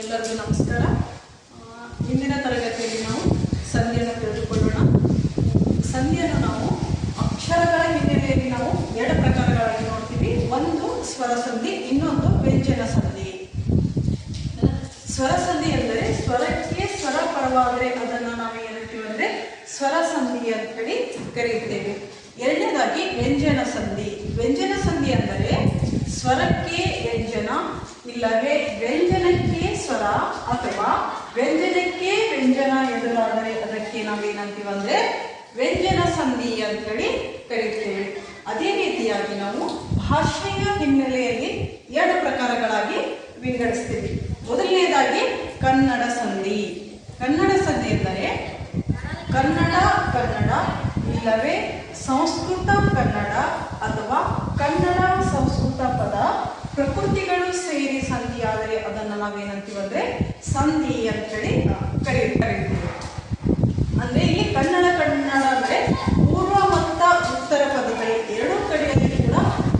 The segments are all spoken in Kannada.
ಎಲ್ಲರಿಗೂ ನಮಸ್ಕಾರ. ಇಂದಿನ ತರಗತಿಯಲ್ಲಿ ನಾವು ಸಂಧಿಯನ್ನು ತಿಳಿದುಕೊಳ್ಳೋಣ. ಸಂಧಿಯನ್ನು ನಾವು ಅಕ್ಷರಗಳ ಹಿನ್ನೆಲೆಯಲ್ಲಿ ನಾವು ಎರಡು ಪ್ರಕಾರಗಳಾಗಿ ನೋಡ್ತೀವಿ. ಒಂದು ಸ್ವರ ಸಂಧಿ ಇನ್ನೊಂದು ವ್ಯಂಜನ ಸಂಧಿ. ಸ್ವರ ಸಂಧಿ ಅಂದರೆ ಸ್ವರಕ್ಕೆ ಸ್ವರ ಪರವಾದರೆ ಅದನ್ನು ನಾವು ಏನು ಹೇಳ್ತೀವಿ ಅಂದರೆ ಸ್ವರ ಸಂಧಿ ಅಂತ ಹೇಳಿ ಕರೆಯುತ್ತೇವೆ. ಎರಡನೇದಾಗಿ ವ್ಯಂಜನ ಸಂಧಿ ಅಂದರೆ ಸ್ವರಕ್ಕೆ ವ್ಯಂಜನ ಇಲ್ಲವೇ ವ್ಯಂಜನಕ್ಕೆ ಸ್ವರ ಅಥವಾ ವ್ಯಂಜನಕ್ಕೆ ವ್ಯಂಜನ ಎದುರಾದರೆ ಅದಕ್ಕೆ ನಾವೇನಂತೀವಿ ಅಂದರೆ ವ್ಯಂಜನ ಸಂಧಿ ಅಂತೇಳಿ ಕರಿತೇವೆ. ಅದೇ ರೀತಿಯಾಗಿ ನಾವು ಭಾಷೆಯ ಹಿನ್ನೆಲೆಯಲ್ಲಿ ಎರಡು ಪ್ರಕಾರಗಳಾಗಿ ವಿಂಗಡಿಸ್ತೀವಿ. ಮೊದಲನೇದಾಗಿ ಕನ್ನಡ ಸಂಧಿ. ಕನ್ನಡ ಸಂಧಿ ಎಂದರೆ ಕನ್ನಡ ಕನ್ನಡ ಇಲ್ಲವೇ ಸಂಸ್ಕೃತ ಕನ್ನಡ ಅಥವಾ ಕನ್ನಡ ಸಂಸ್ಕೃತ ಪದ ಪ್ರಕೃತಿಗಳು ಸೇರಿ ಸಂಧಿಯಾದರೆ ಅದನ್ನು ನಾವೇನಂತೀವಂದ್ರೆ ಸಂಧಿ ಅಂತೇಳಿ ಕರೆಯ ಕರೀತೀವಿ ಅಂದ್ರೆ ಇಲ್ಲಿ ಕನ್ನಡ ಕನ್ನಡ ಅಂದ್ರೆ ಪೂರ್ವ ಮತ್ತು ಉತ್ತರ ಪದಗಳು ಎರಡೂ ಕಡೆಯಲ್ಲಿ ಕೂಡ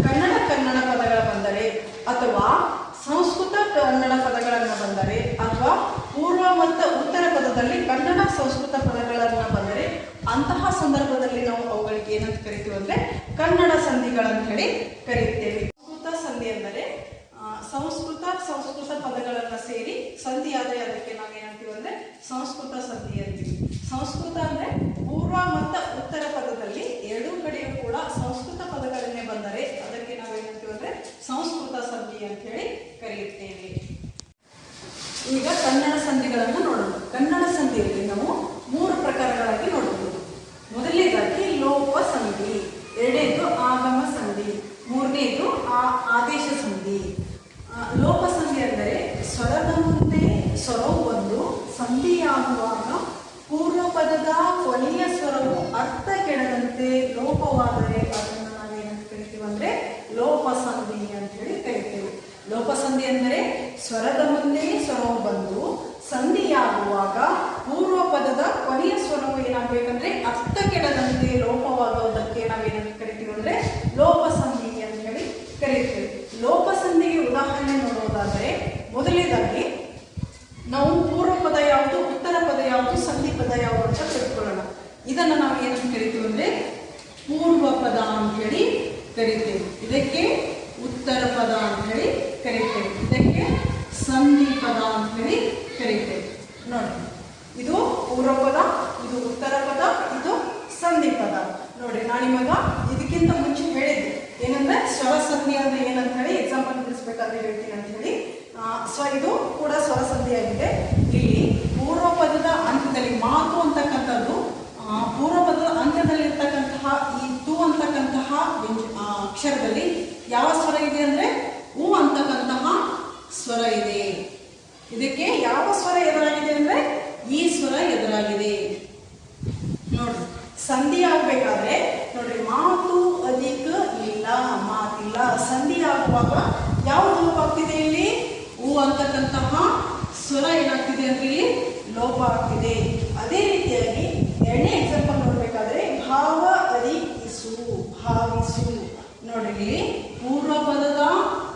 ಕನ್ನಡ ಕನ್ನಡ ಪದಗಳ ಬಂದರೆ ಅಥವಾ ಸಂಸ್ಕೃತ ಕನ್ನಡ ಪದಗಳನ್ನು ಬಂದರೆ ಅಥವಾ ಪೂರ್ವ ಮತ್ತು ಉತ್ತರ ಪದದಲ್ಲಿ ಕನ್ನಡ ಸಂಸ್ಕೃತ ಪದಗಳನ್ನು ಬಂದರೆ ಅಂತಹ ಸಂದರ್ಭದಲ್ಲಿ ನಾವು ಅವುಗಳಿಗೆ ಏನಂತ ಕರಿತೀವಿ ಅಂದ್ರೆ ಕನ್ನಡ ಸಂಧಿಗಳಂತ ಹೇಳಿ ಕರೆಯುತ್ತೇವೆ ಸಂಸ್ಕೃತ ಸಂಧಿ ಅಂದರೆ ಸಂಸ್ಕೃತ ಸಂಸ್ಕೃತ ಪದಗಳನ್ನು ಸೇರಿ ಸಂಧಿ ಆದರೆ ಅದಕ್ಕೆ ನಾವೇನಂತೀವಿ ಅಂದ್ರೆ ಸಂಸ್ಕೃತ ಸಂಧಿ ಅಂತೀವಿ. ಸಂಸ್ಕೃತ ಅಂದ್ರೆ ಪೂರ್ವ ಮತ್ತು ಉತ್ತರ ಪದದಲ್ಲಿ ಎರಡೂ ಕಡೆಯೂ ಕೂಡ ಸಂಸ್ಕೃತ ಪದಗಳನ್ನೇ ಬಂದರೆ ಅದಕ್ಕೆ ನಾವೇನಂತೀವಿ ಅಂದ್ರೆ ಸಂಸ್ಕೃತ ಸಂಧಿ ಅಂತ ಹೇಳಿ ಕರೆಯುತ್ತೇವೆ. ಈಗ ಕನ್ನಡ ಸಂಧಿಗಳನ್ನು ನೋಡೋಣ. ಕನ್ನಡ ಸಂಧಿಯಲ್ಲಿ ನಾವು ಮೂರು ಪ್ರಕಾರಗಳಾಗಿ ನೋಡಬಹುದು ಮೊದಲನೇದಾಗಿ ಲೋಪ ಸಂಧಿ ಎರಡನೇದು ಆಗಮ ಸಂಧಿ ಮೂರನೇದು ಆ ಆದೇಶ ಸಂಧಿ ಲೋಪ ಸಂಧಿ ಅಂದರೆ ಸ್ವರದ ಮುಂದೆ ಸ್ವರವು ಒಂದು ಸಂಧಿಯಾಗುವಾಗ ಪೂರ್ವ ಪದದ ಕೊನೆಯ ಸ್ವರವು ಅರ್ಥ ಕೆಡದಂತೆ ಲೋಪವಾದರೆ ಅದನ್ನು ನಾವೇನಂತ ಕರಿತೀವಿ ಅಂದ್ರೆ ಲೋಪ ಸಂಧಿ ಅಂತ ಹೇಳಿ ಕರಿತೇವೆ. ಲೋಪಸಂಧಿ ಅಂದರೆ ಸ್ವರದ ಮುಂದೆ ಸ್ವರವು ಬಂದು ಸಂಧಿಯಾಗುವಾಗ ಪೂರ್ವ ಪದದ ಕೊನೆಯ ಸ್ವರವು ಏನಾಗಬೇಕಂದ್ರೆ ಅರ್ಥ ಕೆಡದಂತೆ ಲೋಪವಾಗುವುದಕ್ಕೆ ನಾವೇನಂತ ಕರಿತೀವಿ ಅಂದ್ರೆ ಲೋಪಸಂಧಿ ಅಂತ ಹೇಳಿ ಕರೀತೇವೆ ಲೋಪಸಂಧಿಗೆ ಉದಾಹರಣೆ ನೋಡುವುದಾದರೆ, ಮೊದಲನೇದಾಗಿ ನಾವು ಪೂರ್ವ ಪದ ಯಾವುದು, ಉತ್ತರ ಪದ ಯಾವುದು, ಸಂಧಿ ಪದ ಯಾವುದು ಅಂತ ತಿಳ್ಕೊಳ್ಳೋಣ. ಇದನ್ನು ನಾವು ಏನಂತ ಕರಿತೀವಿ ಅಂದ್ರೆ ಪೂರ್ವ ಪದ ಅಂತ ಹೇಳಿ ಕರಿತೇವೆ. ಇದಕ್ಕೆ ಉತ್ತರ ಪದ ಅಂತ ಹೇಳಿ ಕರಿತೇವೆ. ಇದಕ್ಕೆ ಸಂಧಿ ಪದ ಅಂತ ಹೇಳಿ ಕರಿತೇವೆ. ನೋಡಿ, ಇದು ಪೂರ್ವ ಪದ, ಇದು ಉತ್ತರ ಪದ, ಇದು ಸಂಧಿ ಪದ. ನೋಡಿ ನಾನು ನಿಮಗ ಇದಕ್ಕಿಂತ ಮುಂಚೆ ಹೇಳಿದ್ದೆ. ಏನಂದ್ರೆ ಸ್ವರ ಸಂಧಿ ಅಂದ್ರೆ ಏನಂತ ಹೇಳಿ ಎಕ್ಸಾಂಪಲ್ ತಿಳಿಸ್ಬೇಕಾದ್ರೆ ಹೇಳ್ತೀನಿ ಅಂತ ಹೇಳಿ ಸೊ ಇದು ಕೂಡ ಸ್ವರ ಸಂಧಿಯಾಗಿದೆ ಇಲ್ಲಿ ಪೂರ್ವ ಪದದ ಅಂತ್ಯದಲ್ಲಿ ಮಾತು ಅಂತಕ್ಕಂಥದ್ದು ಪೂರ್ವ ಪದದ ಅಂತ್ಯದಲ್ಲಿರ್ತಕ್ಕಂತಹ ಈ ತು ಅಂತಕ್ಕಂತಹ ಅಕ್ಷರದಲ್ಲಿ ಯಾವ ಸ್ವರ ಇದೆ ಅಂದ್ರೆ ಹೂ ಅಂತಕ್ಕಂತಹ ಸ್ವರ ಇದೆ. ಇದಕ್ಕೆ ಯಾವ ಸ್ವರ ಎದುರಾಗಿದೆ ಅಂದ್ರೆ ಈ ಸ್ವರ ಎದುರಾಗಿದೆ ನೋಡ್ರಿ ಸಂಧಿ ಆಗ್ಬೇಕಾದ್ರೆ ನೋಡ್ರಿ ಮಾತು ಅಧಿಕ ಇಲ್ಲ ಮಾತಿಲ್ಲ ಸಂಧಿ ಆಗುವಾಗ ಯಾವ್ದು ಲೋಪ ಆಗ್ತಿದೆ ಇಲ್ಲಿ ಹೂ ಅಂತಕ್ಕಂತಹ ಸ್ವರ ಏನಾಗ್ತಿದೆ ಅಂದ್ರೆ ಇಲ್ಲಿ ಲೋಪ ಆಗ್ತಿದೆ. ಅದೇ ರೀತಿಯಾಗಿ ಎರಡನೇ ಎಕ್ಸಾಂಪಲ್ ನೋಡ್ಬೇಕಾದ್ರೆ ಭಾವ ಅರಿಸು ಭಾವಿಸು. ನೋಡ್ರಿ ಪೂರ್ವ ಪದದ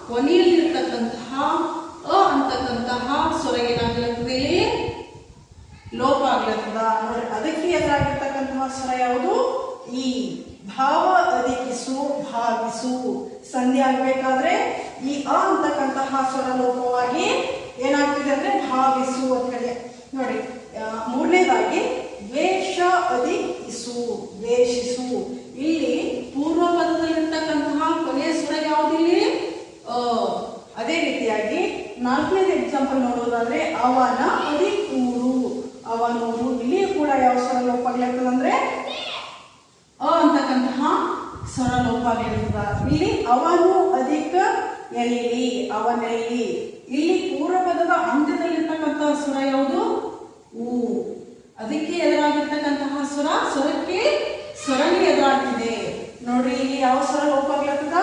ಕೊನೆಯಲ್ಲಿರ್ತಕ್ಕಂತಹ ಅ ಅಂತಕ್ಕಂತಹ ಸ್ವರ ಏನಾಗ್ಲತ್ತದೆ ಲೋಪ ಆಗ್ಲತ್ತದ ನೋಡಿ ಅದಕ್ಕೆ ಎದುರಾಗಿರ್ತಕ್ಕಂತಹ ಸ್ವರ ಯಾವುದು? ಈ ಭಾವ ಅಧಿಕಿಸು ಭಾವಿಸು. ಸಂಧಿ ಆಗ್ಬೇಕಾದ್ರೆ ಈ ಅ ಅಂತಕ್ಕಂತಹ ಸ್ವರ ಲೋಪವಾಗಿ ಏನಾಗ್ತಿದೆ ಅಂದ್ರೆ ಭಾವಿಸು ಅಂತ ಹೇಳಿ. ನೋಡಿ ಮೂರನೇದಾಗಿ ದ್ವೇಷ ಅಧಿಕಿಸು ದ್ವೇಷಿಸು. ಇಲ್ಲಿ ಪೂರ್ವ ಪದದಲ್ಲಿರ್ತಕ್ಕಂತಹ ಕೊನೆಯ ಸ್ವರ ಯಾವುದಿಲ್ಲಿ? ಅದೇ ರೀತಿಯಾಗಿ ನಾಲ್ಕನೇದು ಎಕ್ಸಾಂಪಲ್ ನೋಡೋದಾದ್ರೆ ಅವನ ಅಧಿಕೂರು ಅವನೂರು. ಇಲ್ಲಿ ಕೂಡ ಯಾವ ಸ್ವರ ಲೋಪ ಆಗ್ಲಿರ್ತದಂದ್ರೆ? ಅ ಅಂತಕ್ಕಂತಹ ಸ್ವರ ಲೋಪ ಆಗಿರ್ತದ. ಇಲ್ಲಿ ಅವನು ಅಧಿಕ ಎಲ್ಲಿ? ಅವನಲ್ಲಿ? ಇಲ್ಲಿ ಪೂರ್ವ ಸ್ವರ ಯಾವುದು? ಊ. ಅದಕ್ಕೆ ಎದುರಾಗಿರ್ತಕ್ಕಂತಹ ಸ್ವರ ಸ್ವರಕ್ಕೆ ಸ್ವರನೇ ಎದುರಾಗ್ತಿದೆ. ನೋಡ್ರಿ ಇಲ್ಲಿ ಯಾವ ಸ್ವರ ಲೋಪ ಆಗ್ಲತ್ತದ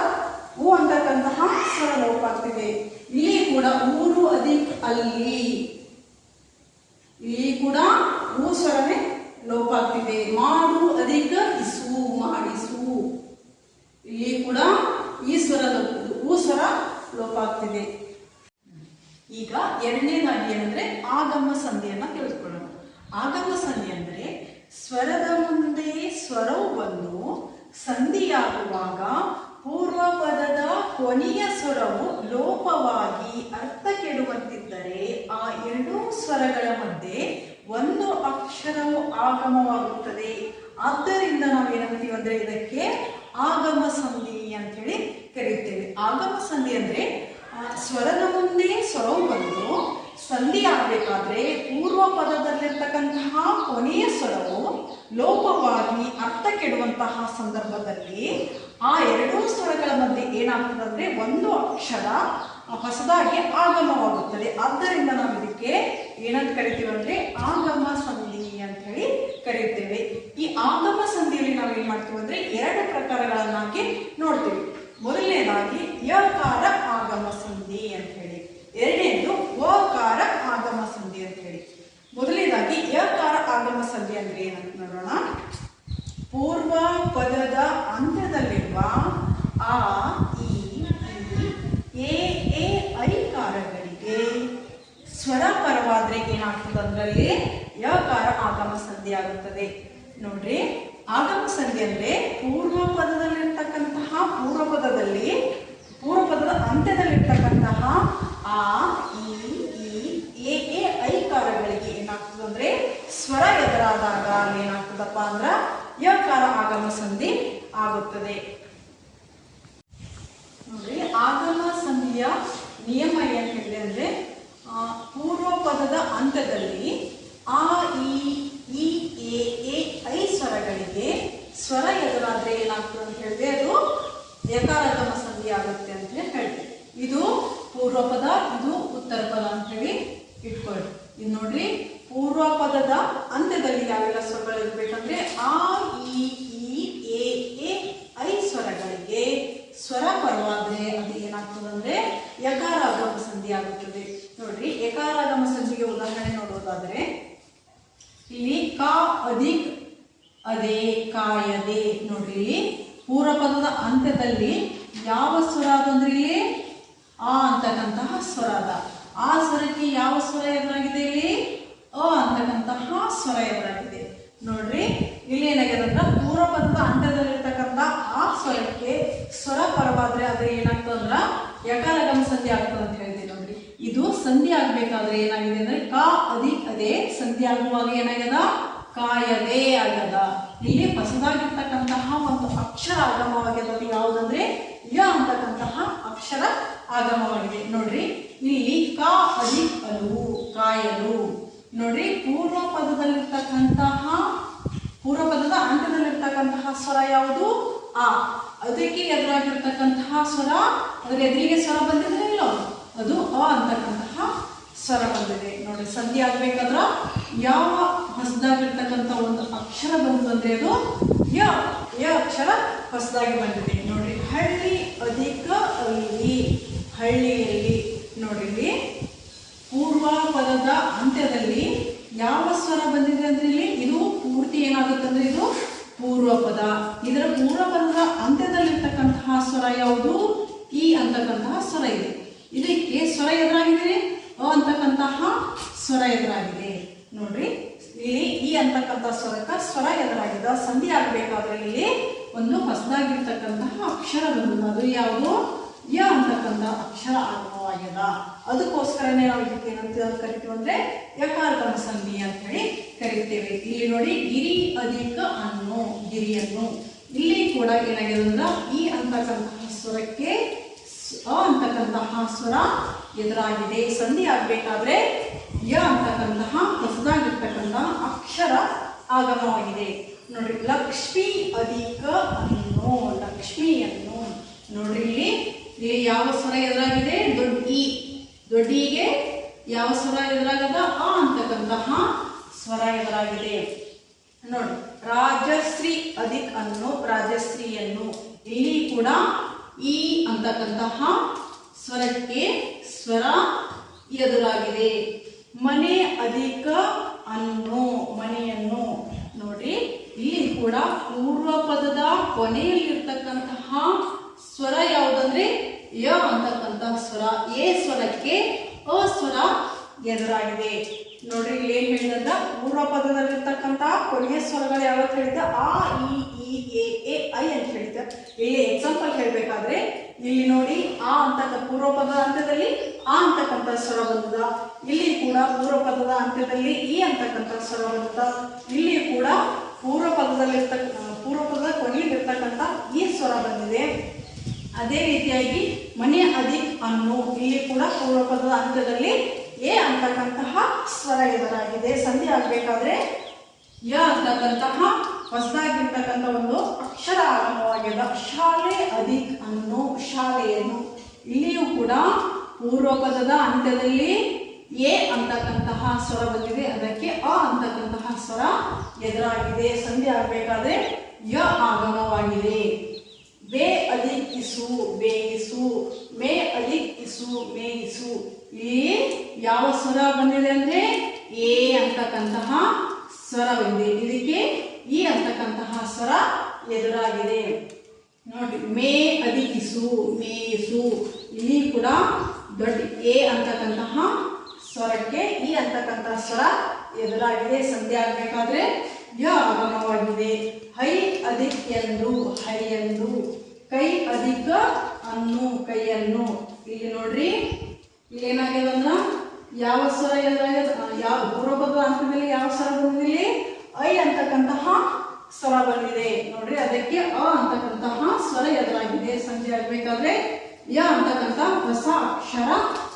ಊ ಅಂತಕ್ಕಂತಹ ಸ್ವರ ಲೋಪ ಆಗ್ತಿದೆ ಇಲ್ಲಿ ಕೂಡ ಊರು ಅಧಿಕ್ ಅಲ್ಲಿ. ಇಲ್ಲಿ ಕೂಡ ಊ ಸ್ವರವೇ ಲೋಪ ಆಗ್ತಿದೆ ಮಾಡು ಅಧಿಕ ಇಸು, ಮಾಡಿಸು. ಇಲ್ಲಿ ಕೂಡ ಈ ಸ್ವರ ಹೂ ಸ್ವರ ಲೋಪ ಆಗ್ತಿದೆ ಈಗ ಎರಡನೇದಾಗಿ ಅಂದರೆ ಆಗಮ ಸಂಧಿಯನ್ನ ತಿಳಿದುಕೊಳ್ಳೋಣ. ಆಗಮ ಸಂಧಿ ಅಂದ್ರೆ ಸ್ವರದ ಮುಂದೆ ಸ್ವರವು ಬಂದು ಸಂಧಿಯಾಗುವಾಗ ಪೂರ್ವ ಪದದ ಕೊನೆಯ ಸ್ವರವು ಲೋಪವಾಗಿ ಅರ್ಥ ಕೆಡುವಂತಿದ್ದರೆ ಆ ಎರಡೂ ಸ್ವರಗಳ ಮಧ್ಯೆ ಒಂದು ಅಕ್ಷರವು ಆಗಮವಾಗುತ್ತದೆ. ಆದ್ದರಿಂದ ನಾವು ಏನಂತೀವಿ ಅಂದ್ರೆ ಇದಕ್ಕೆ ಆಗಮ ಸಂಧಿ ಅಂತ ಹೇಳಿ ಕರೆಯುತ್ತೇವೆ. ಆಗಮ ಸಂಧಿ ಅಂದ್ರೆ ಸ್ವರದ ಮುಂದೆ ಸ್ವರವು ಬಂದು ಸಂಧಿ ಆಗಬೇಕಾದ್ರೆ ಪೂರ್ವ ಪದದಲ್ಲಿರ್ತಕ್ಕಂತಹ ಕೊನೆಯ ಸ್ವರವು ಲೋಪವಾಗಿ ಅರ್ಥ ಕೆಡುವಂತಹ ಸಂದರ್ಭದಲ್ಲಿ ಆ ಎರಡೂ ಸ್ವರಗಳ ಮಧ್ಯೆ ಏನಾಗ್ತದೆ ಅಂದ್ರೆ ಒಂದು ಅಕ್ಷರ ಹೊಸದಾಗಿ ಆಗಮವಾಗುತ್ತದೆ. ಆದ್ದರಿಂದ ನಾವು ಇದಕ್ಕೆ ಏನಂತ ಕರಿತೀವಿ ಅಂದ್ರೆ ಆಗಮ ಸಂಧಿ ಅಂತ ಹೇಳಿ ಕರೀತೇವೆ ಈ ಆಗಮ ಸಂಧಿಯಲ್ಲಿ ನಾವು ಏನ್ ಮಾಡ್ತೀವಿ ಅಂದ್ರೆ ಎರಡು ಪ್ರಕಾರಗಳನ್ನಾಗಿ ನೋಡ್ತೀವಿ. ಮೊದಲನೇದಾಗಿ ಯಕಾರ ಆಗಮ ಅಂತ ಹೇಳಿ ಎರಡನೇದು ಓಕಾರ ಆಗಮ ಸಂಧಿ ಅಂತ ಹೇಳಿ ಮೊದಲನೇದಾಗಿ ಯಕಾರ ಆಗಮ ಸಂಧಿ ಅಂದ್ರೆ ಏನಂತ ನೋಡೋಣ. ಪೂರ್ವ ಪದದ ಅಂತ್ಯದಲ್ಲಿರುವ ಆ ಈ, ಎ ಎ ಐಕಾರಗಳಿಗೆ ಸ್ವರ ಪರವಾದ್ರೆ ಏನಾಗ್ತದೆ ಅಂದ್ರಲ್ಲಿ ಯಕಾರ ಆಗಮ ಸಂಧಿ ಆಗುತ್ತದೆ. ನೋಡ್ರಿ ಆಗಮ ಸಂಧಿ ಅಂದ್ರೆ ಪೂರ್ವ ಪದದಲ್ಲಿರ್ತಕ್ಕಂತಹ ಪೂರ್ವ ಪದದಲ್ಲಿ ಪೂರ್ವ ಪದದ ಅಂತ್ಯದಲ್ಲಿರ್ತಕ್ಕಂತಹ ಆ ಈ ಈ ಎ ಎ ಐಕಾರಗಳಿಗೆ ಏನಾಗ್ತದೆ ಅಂದ್ರೆ ಸ್ವರ ಎದುರಾದಾಗ ಅಲ್ಲಿ ಏನಾಗ್ತದಪ್ಪ ಅಂದ್ರ ಯಕಾರ ಆಗಮ ಸಂಧಿ ಆಗುತ್ತದೆ ನೋಡ್ರಿ ಆಗಮ ಸಂಧಿಯ ನಿಯಮ ಏನ್ ಹೇಳಿದೆ ಅಂದ್ರೆ ಆ, ಪೂರ್ವ ಪದದ ಅಂತ್ಯದಲ್ಲಿ ಆ ಈ ಈ ಎ ಎ ಐ ಸ್ವರಗಳಿಗೆ ಸ್ವರ ಎದುರಾದ್ರೆ ಏನಾಗ್ತದೆ ಅಂತ ಹೇಳಿದ್ರೆ ಅದು ಯಕಾರಾಗಮ ಸಂಧಿ ಆಗುತ್ತೆ ಅಂತ ಹೇಳಿ ಹೇಳ್ತೀವಿ ಇದು ಪೂರ್ವ ಪದ ಇದು ಉತ್ತರ ಪದ ಅಂತ ಹೇಳಿ ಇಟ್ಕೊಳ್ಳಿ ಇದು ನೋಡ್ರಿ ಪೂರ್ವ ಪದದ ಅಂತ್ಯದಲ್ಲಿ ಯಾವೆಲ್ಲ ಸ್ವರಗಳು ಇರ್ಬೇಕಂದ್ರೆ ಆ ಈ ಈ ಎ ಎ ಐ ಸ್ವರಗಳಿಗೆ ಸ್ವರ ಪರವಾದ್ರೆ ಅದು ಏನಾಗ್ತದಂದ್ರೆ ಯಕಾರಾಗಮ ಸಂಧಿ ಆಗುತ್ತದೆ ನೋಡ್ರಿ ಯಕಾರಾಗಮ ಸಂಧಿಗೆ ಉದಾಹರಣೆ ನೋಡೋದಾದ್ರೆ ಇಲ್ಲಿ ಕಾ ಅಧಿಕ್ ಅದೇ ಕಾಯದೆ ನೋಡ್ರಿ ಇಲ್ಲಿ ಪೂರ್ವ ಪದದ ಅಂತ್ಯದಲ್ಲಿ ಯಾವ ಸ್ವರ ಅಂದ್ರೆ ಇಲ್ಲಿ? ಆ ಅಂತಕ್ಕಂತಹ ಸ್ವರ ಅದ. ಆ ಸ್ವರಕ್ಕೆ ಯಾವ ಸ್ವರ ಎದುರಾಗಿದೆ ಇಲ್ಲಿ? ಅ ಅಂತಕ್ಕಂತಹ ಸ್ವರ ಎದುರಾಗಿದೆ. ನೋಡ್ರಿ, ಇಲ್ಲಿ ಏನಾಗಿದೆ ಅಂದ್ರೆ ಪೂರ್ವ ಪದದ ಅಂತ್ಯದಲ್ಲಿರ್ತಕ್ಕಂಥ ಆ ಸ್ವರಕ್ಕೆ ಸ್ವರ ಪರವಾದ್ರೆ ಅದ್ರ ಏನಾಗ್ತದೆ ಅಂದ್ರೆ ಯಕಾರಗಮ ಸಂಧಿ ಆಗ್ತದೆ ಅಂತ ಹೇಳಿದೆ ನೋಡ್ರಿ. ಇದು ಸಂಧಿ ಆಗ್ಬೇಕಾದ್ರೆ ಏನಾಗಿದೆ ಅಂದ್ರೆ ಕಾ ಅದಿ ಅದೇ ಸಂಧಿ ಆಗುವಾಗ ಏನಾಗ್ಯದ? ಕಾಯದೇ ಆಗ್ಯದ. ಇಲ್ಲಿ ಹೊಸದಾಗಿರ್ತಕ್ಕಂತಹ ಒಂದು ಅಕ್ಷರ ಆಗಮವಾಗಿರೋದು ಯಾವುದಂದ್ರೆ ಯ ಅಂತಕ್ಕಂತಹ ಅಕ್ಷರ ಆಗಮವಾಗಿದೆ. ನೋಡ್ರಿ, ಇಲ್ಲಿ ಕ ಅಲಿ ಅಲು ಕಾಯಲು. ನೋಡ್ರಿ, ಪೂರ್ವ ಪದದಲ್ಲಿರ್ತಕ್ಕಂತಹ, ಪೂರ್ವ ಪದದ ಅಂತ್ಯದಲ್ಲಿರ್ತಕ್ಕಂತಹ ಸ್ವರ ಯಾವುದು? ಆ, ಅದಕ್ಕೆ ಎದುರಾಗಿರ್ತಕ್ಕಂತಹ ಸ್ವರ ಅದರ ಎದುರಿಗೆ ಸ್ವರ ಬಂದಿದ್ರೆ ಇಲ್ಲೋ ಅದು ಅ ಅಂತಕ್ಕಂತಹ ಸ್ವರ ಬಂದಿದೆ. ನೋಡಿ ಸಂಧಿ ಆಗ್ಬೇಕಾದ್ರ ಯಾವ ಹೊಸದಾಗಿರ್ತಕ್ಕಂಥ ಒಂದು ಅಕ್ಷರ ಬಂತು ಅಂದ್ರೆ ಅದು ಯ ಯ ಅಕ್ಷರ ಹೊಸದಾಗಿ ಬಂದಿದೆ. ನೋಡಿ, ಹಳ್ಳಿ ಅಧಿಕ ಅಲ್ಲಿ ಹಳ್ಳಿಯಲ್ಲಿ ನೋಡಿಲ್ಲಿ ಪೂರ್ವ ಪದದ ಅಂತ್ಯದಲ್ಲಿ ಯಾವ ಸ್ವರ ಬಂದಿದೆ ಅಂದ್ರೆ ಇಲ್ಲಿ? ಇದು ಪೂರ್ತಿ ಏನಾಗುತ್ತೆ ಅಂದ್ರೆ ಇದು ಪೂರ್ವ ಪದ ಇದರ ಪೂರ್ವ ಪದದ ಅಂತ್ಯದಲ್ಲಿರ್ತಕ್ಕಂತಹ ಸ್ವರ ಯಾವುದು? ಈ ಅಂತಕ್ಕಂತಹ ಸ್ವರ ಇದೆ. ಇದಕ್ಕೆ ಸ್ವರ ಎದುರಾಗಿದೆ ಅಂತಕ್ಕಂತಹ ಸ್ವರ ಎದುರಾಗಿದೆ. ನೋಡ್ರಿ, ಇಲ್ಲಿ ಈ ಅಂತಕ್ಕಂಥ ಸ್ವರಕ್ಕ ಸ್ವರ ಎದುರಾಗಿದೆ. ಸಂಧಿ ಆಗಬೇಕಾದ್ರೆ ಇಲ್ಲಿ ಒಂದು ಹೊಸದಾಗಿರ್ತಕ್ಕಂತಹ ಅಕ್ಷರ ಬಂದಿದೆ ಅದು ಯಾವುದು? ಯ ಅಂತಕ್ಕಂಥ ಅಕ್ಷರ ಆಗಮವಾಗ್ಯದ ಅದಕ್ಕೋಸ್ಕರನೇ ನಾವು ಇದಕ್ಕೆ ಏನಂತ ಕರಿತೀವಿ ಅಂದ್ರೆ ಯಕಾರ್ಗಮ ಸಂಧಿ ಅಂತ ಹೇಳಿ ಕರಿತೇವೆ. ಇಲ್ಲಿ ನೋಡಿ, ಗಿರಿ ಅಧಿಕ ಅನ್ನು, ಗಿರಿಯನ್ನು. ಇಲ್ಲಿ ಕೂಡ ಏನಾಗಿದೆ ಈ ಅಂತಕ್ಕಂತಹ ಸ್ವರಕ್ಕೆ ಅಂತಕ್ಕಂತಹ ಸ್ವರ ಎದುರಾಗಿದೆ, ಸಂಧಿ ಆಗಬೇಕಾದ್ರೆ ಯ ಅಂತಕ್ಕಂತಹ ಹೊಸದಾಗಿರ್ತಕ್ಕಂತಹ ಅಕ್ಷರ ಆಗಮವಾಗಿದೆ. ನೋಡಿ ಲಕ್ಷ್ಮಿ ಅಧಿಕ ಅನ್ನು ಲಕ್ಷ್ಮಿಯನ್ನು ನೋಡ್ರಿ ಇಲ್ಲಿ ಇಲ್ಲಿ ಯಾವ ಸ್ವರ ಎದುರಾಗಿದೆ? ದೊಡ್ಡ ಈ ದೊಡ್ಡಿಗೆ ಯಾವ ಸ್ವರ ಎದುರಾಗದ? ಆ ಅಂತಕ್ಕಂತಹ ಸ್ವರ ಎದುರಾಗಿದೆ. ನೋಡಿ ರಾಜಶ್ರೀ ಅಧಿಕ್ ಅನ್ನು ರಾಜಶ್ರೀಯನ್ನು ಇಲ್ಲಿ ಕೂಡ ಈ ಅಂತಕ್ಕಂತಹ ಸ್ವರಕ್ಕೆ ಸ್ವರ ಎದುರಾಗಿದೆ. ಮನೆ ಅಧಿಕ ಅನ್ನು, ಮನೆಯನ್ನು ನೋಡ್ರಿ ಇಲ್ಲಿ ಕೂಡ ಪೂರ್ವ ಪದದ ಕೊನೆಯಲ್ಲಿರ್ತಕ್ಕಂತಹ ಸ್ವರ ಯಾವುದಂದ್ರೆ, ಯ ಅಂತಕ್ಕಂತಹ ಸ್ವರ, ಎ ಸ್ವರಕ್ಕೆ ಅ ಸ್ವರ ಎದುರಾಗಿದೆ. ನೋಡ್ರಿ, ಇಲ್ಲಿ ಏನ್ ಹೇಳಿದ ಪೂರ್ವ ಪದದಲ್ಲಿರ್ತಕ್ಕಂತಹ ಕೊನೆಯ ಸ್ವರಗಳು ಯಾವತ್ತು ಹೇಳಿದ ಆ ಇ ಈ ಎ ಐ ಅಂತ ಹೇಳಿದ ಇಲ್ಲಿ ಎಕ್ಸಾಂಪಲ್ ಹೇಳಬೇಕಾದ್ರೆ, ಇಲ್ಲಿ ನೋಡಿ, ಆ ಅಂತಕ್ಕ ಪೂರ್ವಪದ ಅಂತ್ಯದಲ್ಲಿ ಆ ಅಂತಕ್ಕಂಥ ಸ್ವರ ಬಂದದ. ಇಲ್ಲಿ ಕೂಡ ಪೂರ್ವಪದದ ಅಂತ್ಯದಲ್ಲಿ ಈ ಅಂತಕ್ಕಂಥ ಸ್ವರ ಬಂದದ. ಇಲ್ಲಿ ಕೂಡ ಪೂರ್ವ ಪೂರ್ವಪದ ಕೊನೆಯಲ್ಲಿರ್ತಕ್ಕಂಥ ಈ ಸ್ವರ ಬಂದಿದೆ. ಅದೇ ರೀತಿಯಾಗಿ ಮನೆ ಅಧಿಕ್ ಅನ್ನು ಇಲ್ಲಿ ಕೂಡ ಪೂರ್ವಪದದ ಅಂತ್ಯದಲ್ಲಿ ಎ ಅಂತಕ್ಕಂತಹ ಸ್ವರ ಎದುರಾಗಿದೆ ಸಂಧಿ ಆಗ್ಬೇಕಾದ್ರೆ, ಯ ಅಂತಕ್ಕಂತಹ ಹೊಸದಾಗಿರ್ತಕ್ಕಂಥ ಒಂದು ಅಕ್ಷರ ಆಗಮವಾಗಿದೆ ಶಾಲೆ ಅಧಿಕ್ ಅನ್ನು ಶಾಲೆಯನ್ನು ಇಲ್ಲಿಯೂ ಕೂಡ ಪೂರ್ವಪದದ ಅಂತ್ಯದಲ್ಲಿ ಎ ಅಂತಕ್ಕಂತಹ ಸ್ವರ ಬಂದಿದೆ. ಅದಕ್ಕೆ ಅ ಅಂತಕ್ಕಂತಹ ಸ್ವರ ಎದುರಾಗಿದೆ. ಸಂಧಿ ಆಗಬೇಕಾದ್ರೆ ಯ ಆಗಮವಾಗಿದೆ. ಬೇ ಅಧಿಕ್ ಇಸು ಬೇಯಿಸು ಮೇ ಅಧಿಕ್ ಇಸು ಮೇಯಿಸು ಇಲ್ಲಿ ಯಾವ ಸ್ವರ ಬಂದಿದೆ ಅಂದ್ರೆ ಎ ಅಂತಕ್ಕಂತಹ ಸ್ವರ ಬಂದಿದೆ ಇದಕ್ಕೆ ಈ ಅಂತಕ್ಕಂತಹ ಸ್ವರ ಎದುರಾಗಿದೆ. ನೋಡಿ, ಮೇ ಅಧಿಕಿಸು, ಮೇಯಿಸು. ಇಲ್ಲಿ ಕೂಡ ದೊಡ್ಡ ಎ ಅಂತಕ್ಕಂತಹ ಸ್ವರಕ್ಕೆ ಈ ಅಂತಕ್ಕಂತಹ ಸ್ವರ ಎದುರಾಗಿದೆ. ಸಂಧಿ ಆಗಬೇಕಾದ್ರೆ ಯ ಆಗಮವಾಗಿದೆ ಹೈ ಅಧಿಕ್ ಎಂದು ಹೈ ಎಂದು ಕೈ ಅಧಿಕ ಅನ್ನು, ಕೈಯನ್ನು. ಇಲ್ಲಿ ನೋಡ್ರಿ, ಇಲ್ಲಿ ಏನಾಗಿದೆ ಅಂದ್ರ ಯಾವ ಸ್ವರ ಎದುರಾಗ ಯಾವ ಪೂರ್ವಪದ ಹಂತದಲ್ಲಿ ಯಾವ ಸ್ವರ ಬಂದಿದೆ ಇಲ್ಲಿ? ಐ ಅಂತಕ್ಕಂತಹ ಸ್ವರ ಬಂದಿದೆ. ನೋಡ್ರಿ, ಅದಕ್ಕೆ ಅ ಅಂತಕ್ಕಂತಹ ಸ್ವರ ಎದುರಾಗಿದೆ. ಸಂಜೆ ಆಗ್ಬೇಕಾದ್ರೆ ಯ ಅಂತಕ್ಕಂತಹ ಹೊಸ ಅಕ್ಷರ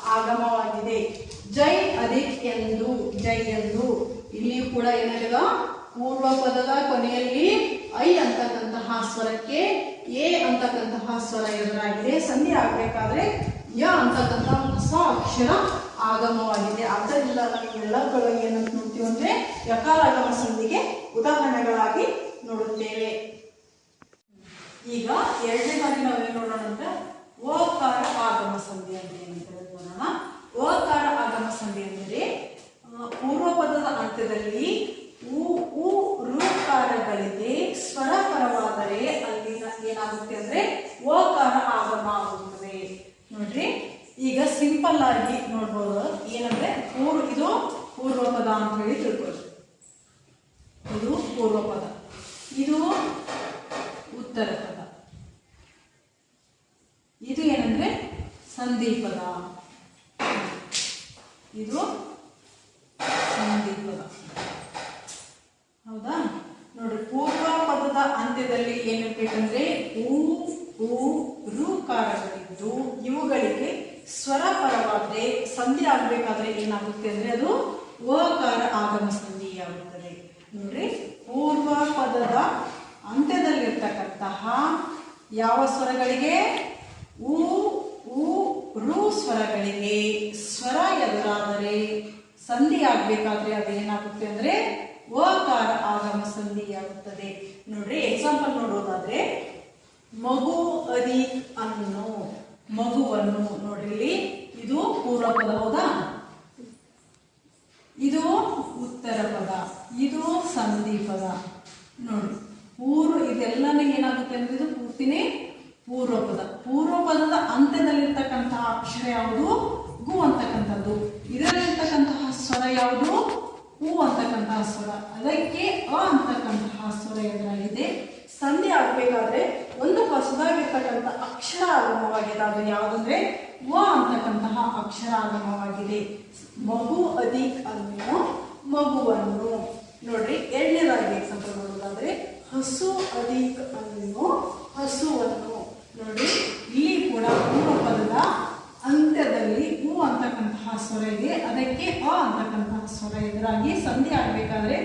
ಆಗಮವಾಗಿದೆ. ಜೈ ಅದೇ ಎಂದು ಜೈ ಎಂದು. ಇಲ್ಲಿಯೂ ಕೂಡ ಏನಾಗಿದೆ ಪೂರ್ವ ಪದದ ಕೊನೆಯಲ್ಲಿ ಐ ಅಂತಕ್ಕಂತಹ ಸ್ವರಕ್ಕೆ ಎ ಅಂತಕ್ಕಂತಹ ಸ್ವರ ಎದುರಾಗಿದೆ. ಸಂಧಿ ಆಗ್ಬೇಕಾದ್ರೆ ಯ ಅಂತಕ್ಕಂತಹ ಹೊಸ ಅಕ್ಷರ ಆಗಮವಾಗಿದೆ. ಆದ್ದರಿಂದ ಕಡೆ ಏನಂತ ನೋಡ್ತೀವಿ ಅಂದ್ರೆ ಯಕಾರಾಗಮ ಸಂಧಿಗೆ ಉದಾಹರಣೆಗಳಾಗಿ ನೋಡುತ್ತೇವೆ. ಈಗ ಎರಡನೇ ಬಾರಿ ಏನ್ ನೋಡೋಣ ಅಂದ್ರೆ ಓಕಾರ ಆಗಮ ಸಂಧಿ ಅಂತ ಏನಂತ ನೋಡೋಣ. ಓಕಾರ ಆಗಮ ಸಂಧಿ ಅಂದರೆ ಪೂರ್ವ ಪದದ ಅಂತ್ಯದಲ್ಲಿ ಉ ಸ್ವರಪರವಾದರೆ ಸ್ವರ ಪರವಾದರೆ ಅಲ್ಲಿ ಏನಾಗುತ್ತೆ ಅಂದ್ರೆ ಓಕಾರ ಆಗಮ ಆಗುತ್ತದೆ. ನೋಡ್ರಿ, ಈಗ ಸಿಂಪಲ್ ಆಗಿ ನೋಡ್ಬೋದು. ಏನಂದ್ರೆ ಇದು ಪೂರ್ವ ಪದ ಅಂತ ಹೇಳಿ ತಿಳ್ಕೊಳ್ಳಿ. ಇದು ಪೂರ್ವ ಪದ ಇದು ಉತ್ತರ ಪದ. ಇದು ಏನಂದ್ರೆ ಸಂಧಿ ಪದ ಇದು ಸಂಧಿ ಪದ ಹೌದಾ ನೋಡಿ ಪೂರ್ವ ಪದದ ಅಂತ್ಯದಲ್ಲಿ ಏನಿರ್ಬೇಕಂದ್ರೆ ಉ ಉ ಋಕಾರಗಳಿದ್ದು ಇವುಗಳಿಗೆ ಸ್ವರ ಪರವಾದ್ರೆ ಸಂಧಿ ಆಗ್ಬೇಕಾದ್ರೆ ಏನಾಗುತ್ತೆ ಅಂದ್ರೆ ಅದು ಓಕಾರ ಆಗಮ ಸಂಧಿ ಆಗುತ್ತದೆ. ನೋಡ್ರಿ ಪೂರ್ವ ಪದದ ಅಂತ್ಯದಲ್ಲಿರ್ತಕ್ಕಂತಹ ಯಾವ ಸ್ವರಗಳಿಗೆ? ಉ ಉ, ರು ಸ್ವರಗಳಿಗೆ. ಸ್ವರ ಎದುರಾದರೆ ಸಂಧಿ ಆಗ್ಬೇಕಾದ್ರೆ ಅದೇನಾಗುತ್ತೆ ಅಂದ್ರೆ ಓಕಾರ ಆಗಮ ಸಂಧಿಯಾಗುತ್ತದೆ ನೋಡ್ರಿ ಎಕ್ಸಾಂಪಲ್ ನೋಡೋದಾದ್ರೆ, ಮಗು ಅದಿ ಅನ್ನು ಮಗುವನ್ನು ನೋಡ್ರಿ ಇದು ಪೂರ್ವ ಪದ ಹೌದಾ? ಇದು ಉತ್ತರ ಪದ, ಇದು ಸಂಧಿ ಪದ. ನೋಡಿ, ಪೂರ್ವ ಇದೆಲ್ಲ ಏನಾಗುತ್ತೆ ಅಂದ್ರೆ ಇದು ಪೂರ್ತಿನೇ ಪೂರ್ವ ಪದ. ಪೂರ್ವ ಪದದ ಅಂತ್ಯದಲ್ಲಿರ್ತಕ್ಕಂತಹ ಅಕ್ಷರ ಯಾವುದು? ಗು ಅಂತಕ್ಕಂಥದ್ದು. ಇದರಲ್ಲಿರ್ತಕ್ಕಂತಹ ಸ್ವರ ಯಾವುದು? ಹೂ ಅಂತಕ್ಕಂತಹ ಸ್ವರ. ಅದಕ್ಕೆ ಅ ಅಂತಕ್ಕಂತಹ ಸ್ವರ ಎದುರಾಗಿದೆ ಸಂಧಿ ಆಗ್ಬೇಕಾದ್ರೆ ಒಂದು ಹೊಸದಾಗಿರ್ತಕ್ಕಂಥ ಅಕ್ಷರ ಆಗಮವಾಗಿದೆ ಅದು ಯಾವುದಂದ್ರೆ ವ ಅಂತಕ್ಕಂತಹ ಅಕ್ಷರ ಆಗಮವಾಗಿದೆ ಮಗು ಅಧಿಕ್ ಅನ್ನು ಮಗುವನ್ನು. ನೋಡ್ರಿ ಎರಡನೇದಾಗಿ ಎಕ್ಸಾಂಪಲ್ ನೋಡೋದಾದ್ರೆ ಹಸು ಅಧಿಕ್ ಅನ್ನು ಹಸುವನ್ನು. ನೋಡಿ ಇಲ್ಲಿ ಕೂಡ ಪೂರ್ವ ಪದದ ಅಂತ್ಯದಲ್ಲಿ ಹೂ ಅಂತಕ್ಕಂತಹ ಸ್ವರ ಇದೆ. ಅದಕ್ಕೆ ಅ ಅಂತಕ್ಕಂತಹ ಸ್ವರ ಎದುರಾಗಿ ಸಂಧಿ ಆಗಬೇಕಾದ್ರೆ,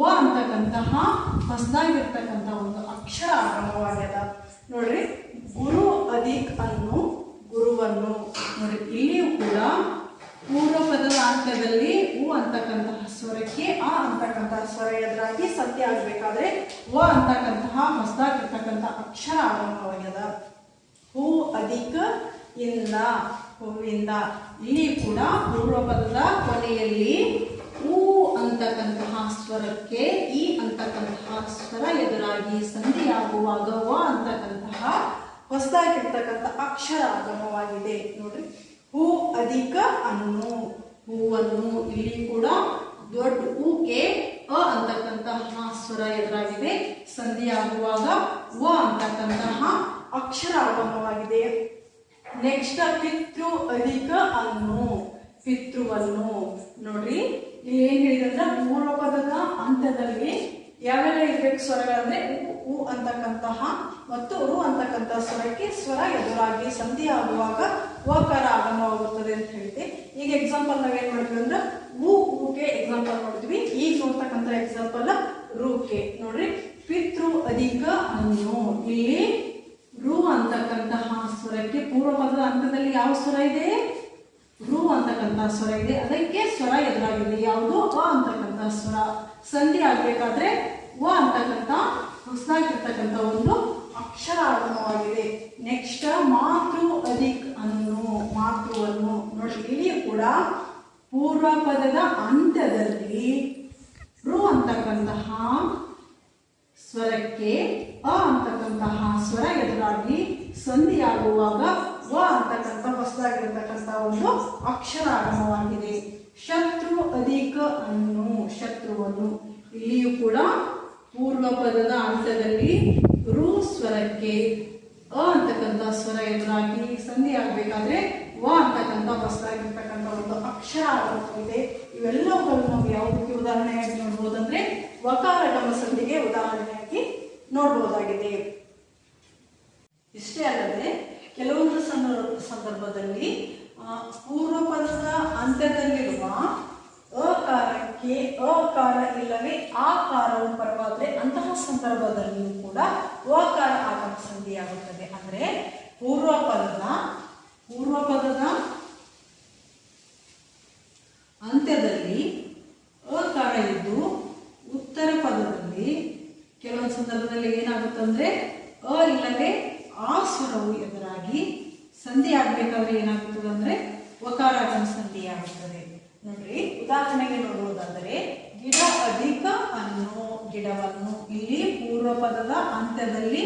ವ ಅಂತಕ್ಕಂತಹ ಹೊಸದಾಗಿರ್ತಕ್ಕಂಥ ಒಂದು ಅಕ್ಷರ ಆಗಮವಾಗ್ಯದ ನೋಡ್ರಿ ಗುರು ಅಧಿಕ್ ಅನ್ನು ಗುರುವನ್ನು ನೋಡಿ ಇಲ್ಲಿಯೂ ಕೂಡ ಪೂರ್ವ ಪದದ ಅಂತ್ಯದಲ್ಲಿ ಹೂ ಅಂತಕ್ಕಂತಹ ಸ್ವರಕ್ಕೆ ಆ ಅಂತಕ್ಕಂತಹ ಸ್ವರ ಎದುರಾಗಿ ಸತ್ಯ ಆಗ್ಬೇಕಾದ್ರೆ ವ ಅಂತಕ್ಕಂತಹ ಹೊಸದಾಗಿರ್ತಕ್ಕಂಥ ಅಕ್ಷರ ಆರಂಭವಾಗ್ಯದ. ಹೂ ಅಧಿಕ ಇಂದ ಹೂವಿಂದ. ಇಲ್ಲಿ ಕೂಡ ಪೂರ್ವ ಪದದ ಕೊನೆಯಲ್ಲಿ ಹೂ ಅಂತಕ್ಕಂತಹ ಸ್ವರಕ್ಕೆ ಈ ಅಂತಕ್ಕಂತಹ ಸ್ವರ ಎದುರಾಗಿ ಸಂಧಿಯಾಗುವಾಗ ವ ಅಂತಕ್ಕಂತಹ ಹೊಸದಾಗಿರ್ತಕ್ಕಂಥ ಅಕ್ಷರ ಆಗಮವಾಗಿದೆ ನೋಡ್ರಿ. ಹೂ ಅಧಿಕ ಅನ್ನು, ಹೂವನ್ನು ಇಲ್ಲಿ ಕೂಡ ದೊಡ್ಡ ಹೂಗೆ ಅ ಅಂತಕ್ಕಂತಹ ಸ್ವರ ಎದುರಾಗಿದೆ. ಸಂಧಿ ಆಗುವಾಗ ವ ಅಂತಕ್ಕಂತಹ ಅಕ್ಷರ ಆರಂಭವಾಗಿದೆ ನೆಕ್ಸ್ಟ್ ಪಿತೃ ಅಧಿಕ ಅನ್ನು ಪಿತೃವನ್ನು ನೋಡ್ರಿ. ಏನ್ ಹೇಳಿದಂದ್ರೆ ಮೂರು ಪದದ ಅಂತ್ಯದಲ್ಲಿ ಯಾವೆಲ್ಲ ಇರ್ಬೇಕು ಸ್ವರಗಳಂದ್ರೆ ಉ ಅಂತಕ್ಕಂತಹ ಮತ್ತು ರು ಅಂತಕ್ಕಂತಹ ಸ್ವರಕ್ಕೆ ಸ್ವರ ಎದುರಾಗಿ ಸಂಧಿ ಆಗುವಾಗ ವಕಾರ ಆಗಮವಾಗುತ್ತದೆ ಅಂತ ಹೇಳಿದೆ. ಈಗ ಎಕ್ಸಾಂಪಲ್ ನಾವೇನ್ ಮಾಡಿದ್ವಿ ಅಂದ್ರೆ ಉ ಊಕೆ ಎಕ್ಸಾಂಪಲ್ ನೋಡಿದ್ವಿ. ಈಗ ನೋಡ್ತಕ್ಕಂಥ ಎಕ್ಸಾಂಪಲ್ ರೂಕೆ ನೋಡ್ರಿ, ಪಿತೃ, ಅಧಿಕ ಅನ್ನು ಇಲ್ಲಿ ರು ಅಂತಕ್ಕಂತಹ ಸ್ವರಕ್ಕೆ ಪೂರ್ವ ಪದದ ಅಂತ್ಯದಲ್ಲಿ ಯಾವ ಸ್ವರ ಇದೆ? ರು ಅಂತಕ್ಕಂತಹ ಸ್ವರ ಇದೆ. ಅದಕ್ಕೆ ಸ್ವರ ಎದುರಾಗಿದೆ. ಯಾವುದು? ಅ ಅಂತಕ್ಕಂತಹ ಸ್ವರ. ಸಂಧಿ ಆಗ್ಬೇಕಾದ್ರೆ ವ ಅಂತಕ್ಕಂಥ ಹೊಸದಾಗಿರ್ತಕ್ಕಂಥ ಒಂದು ಅಕ್ಷರ ಆಗಮವಾಗಿದೆ ನೆಕ್ಸ್ಟ್ ಮಾತೃ ಅಧಿಕ್ ಅನ್ನು ಮಾತೃವನ್ನು ನೋಡಿ ಇಲ್ಲಿಯೂ ಕೂಡ ಪೂರ್ವ ಪದದ ಅಂತ್ಯದಲ್ಲಿ ರು ಅಂತಕ್ಕಂತಹ ಸ್ವರಕ್ಕೆ, ಅ ಅಂತಕ್ಕಂತಹ ಸ್ವರ ಎದುರಾಗಿ ಸಂಧಿಯಾಗುವಾಗ ವ ಅಂತಕ್ಕಂಥ ಹೊಸದಾಗಿರ್ತಕ್ಕಂಥ ಒಂದು ಅಕ್ಷರ ಆಗಮವಾಗಿದೆ ಶತ್ರು ಅಧಿಕ ಅನ್ನು, ಶತ್ರುವನ್ನು ಇಲ್ಲಿಯೂ ಕೂಡ ಪೂರ್ವ ಪದದ ಅಂತ್ಯದಲ್ಲಿ ರು ಸ್ವರಕ್ಕೆ ಅ ಅಂತಕ್ಕಂಥ ಸ್ವರ ಎದುರಾಗಿ ಸಂಧಿ ಆಗ್ಬೇಕಾದ್ರೆ ವ ಅಂತಕ್ಕಂಥ ಹೊಸದಾಗಿರ್ತಕ್ಕಂಥ ಒಂದು ಅಕ್ಷರ ಇದೆ. ಇವೆಲ್ಲವುಗಳು ನಾವು ಯಾವುದಕ್ಕೆ ಉದಾಹರಣೆಯಾಗಿ ನೋಡ್ಬೋದಂದ್ರೆ ವಕಾರ ಗಮ ಸಂಧಿಗೆ ಉದಾಹರಣೆಯಾಗಿ ನೋಡ್ಬೋದಾಗಿದೆ. ಇಷ್ಟೇ ಅಲ್ಲದೆ ಕೆಲವೊಂದು ಸಂದರ್ಭ ಸಂದರ್ಭದಲ್ಲಿ ಪೂರ್ವ ಪದದ ಅಂತ್ಯದಲ್ಲಿರುವ ಅಕಾರಕ್ಕೆ ಅಕಾರ ಇಲ್ಲವೇ ಆಕಾರವು ಪರವಾದರೆ ಅಂತಹ ಸಂದರ್ಭದಲ್ಲಿಯೂ ಕೂಡ ಅಕಾರ ಆಗಮ ಸಂಧಿಯಾಗುತ್ತದೆ ಅಂದರೆ ಪೂರ್ವ ಪದದ ಪೂರ್ವ ಪದದ ಅಂತ್ಯದಲ್ಲಿ ಅಕಾರ ಇದ್ದು ಉತ್ತರ ಪದದಲ್ಲಿ ಕೆಲವೊಂದು ಸಂದರ್ಭದಲ್ಲಿ ಏನಾಗುತ್ತಂದ್ರೆ ಅ ಇಲ್ಲವೇ ಆ ಸ್ವರವು ಎದುರಾಗಿ ಸಂಧಿ ಆಗ್ಬೇಕಾದ್ರೆ ಏನಾಗುತ್ತದೆ ಅಂದ್ರೆ ಒಕಾರಾಗಮ ಸಂಧಿ ಆಗುತ್ತದೆ ನೋಡ್ರಿ, ಉದಾಹರಣೆಗೆ ನೋಡುವುದಾದರೆ, ಗಿಡ ಅಧಿಕ ಅನ್ನೋ ಗಿಡವನ್ನು ಇಲ್ಲಿ ಪೂರ್ವ ಪದದ ಅಂತ್ಯದಲ್ಲಿ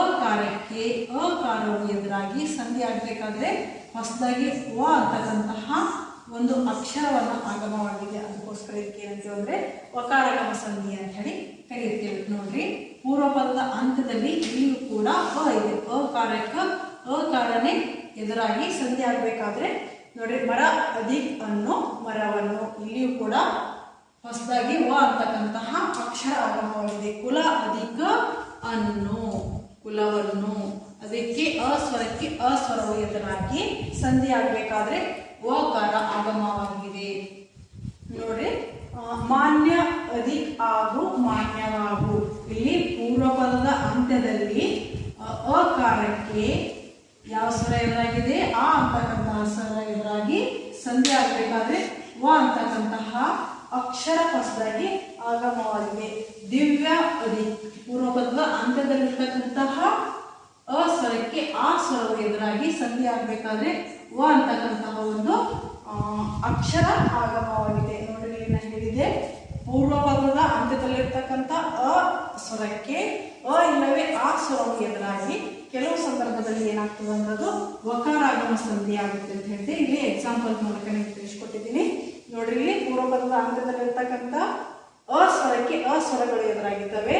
ಅಕಾರಕ್ಕೆ, ಅಕಾರವು ಎದುರಾಗಿ ಸಂಧಿ ಆಗಬೇಕಾದ್ರೆ ಹೊಸದಾಗಿ ವ ಅಂತಕ್ಕಂತಹ ಒಂದು ಅಕ್ಷರವನ್ನು ಆಗಮವಾಗಿದೆ. ಅದಕ್ಕೋಸ್ಕರ ಇದಕ್ಕೆ ಏನಂತೀವಿ ಅಂದರೆ ವಕಾರಗಮ ಸಂಧಿ ಅಂತ ಹೇಳಿ ಕರೆಯುತ್ತೇವೆ ನೋಡ್ರಿ ಪೂರ್ವ ಪದದ ಅಂತ್ಯದಲ್ಲಿ ಇಲ್ಲಿಯೂ ಕೂಡ ಅ ಇದೆ. ಅಕಾರಕ್ಕೆ, ಅಕಾರನೇ ಎದುರಾಗಿ ಸಂಧಿ ಆಗಬೇಕಾದ್ರೆ ನೋಡ್ರಿ, ಮರ ಅಧಿಕ್ ಅನ್ನು ಮರವನ್ನು ಇಲ್ಲಿಯೂ ಕೂಡ ಹೊಸದಾಗಿ ವ ಅಂತಕ್ಕಂತಹ ಅಕ್ಷರ ಆರಂಭವಾಗಿದೆ. ಕುಲ ಅಧಿಕ ಅನ್ನು, ಕುಲವನ್ನು ಅದಕ್ಕೆ ಅಸ್ವರಕ್ಕೆ ಅಸ್ವರವು ಎದುರಾಗಿ ಸಂಧಿ ಆಗಬೇಕಾದ್ರೆ ವಕಾರ ಆಗಮವಾಗಿದೆ. ನೋಡ್ರಿ ಮಾನ್ಯ ಅಧಿಕ್ ಹಾಗೂ ಮಾನ್ಯವಾಗು. ಇಲ್ಲಿ ಪೂರ್ವ ಪದದ ಅಂತ್ಯದಲ್ಲಿ ಅಕಾರಕ್ಕೆ ಯಾವ ಸ್ವರ ಎದುರಾಗಿದೆ? ಆ ಅಂತಕ್ಕಂತಹ ಸ್ವರ ಎದುರಾಗಿ ಸಂಧಿ ಆಗಬೇಕಾದ್ರೆ ವ ಅಂತಕ್ಕಂತಹ ಅಕ್ಷರ ಹೊಸದಾಗಿ ಆಗಮವಾಗಿದೆ. ದಿವ್ಯ ಅದಿ. ಪೂರ್ವ ಪದದ ಅಂತ್ಯದಲ್ಲಿರ್ತಕ್ಕಂತಹ ಅ ಸ್ವರಕ್ಕೆ ಆ ಸ್ವರವು ಎದುರಾಗಿ ಸಂಧಿ ಆಗಬೇಕಾದ್ರೆ ವ ಅಂತಕ್ಕಂತಹ ಒಂದು ಅಕ್ಷರ ಆಗಮವಾಗಿದೆ. ನೋಡಿ ನಾನು ಹೇಳಿದೆ ಪೂರ್ವ ಪದದ ಅಂತ್ಯದಲ್ಲಿರ್ತಕ್ಕಂಥ ಅ ಸ್ವರಕ್ಕೆ ಅ ಇಲ್ಲವೇ ಆ ಸ್ವರವು ಎದುರಾಗಿ ಕೆಲವು ಸಂದರ್ಭದಲ್ಲಿ ಏನಾಗ್ತದೆ ಅನ್ನೋದು ವಕಾರಾಗಮ ಸಂಧಿ ಆಗುತ್ತೆ ಅಂತ ಹೇಳಿದೆ. ಇಲ್ಲಿ ಎಕ್ಸಾಂಪಲ್ ಮೂಲಕ ನಿಮ್ಗೆ ತಿಳಿಸ್ಕೊಟ್ಟಿದ್ದೀನಿ. ನೋಡ್ರಿ, ಇಲ್ಲಿ ಪೂರ್ವಪದದ ಸ್ವರಕ್ಕೆ ಅ ಸ್ವರಗಳು ಎದುರಾಗಿದ್ದಾವೆ.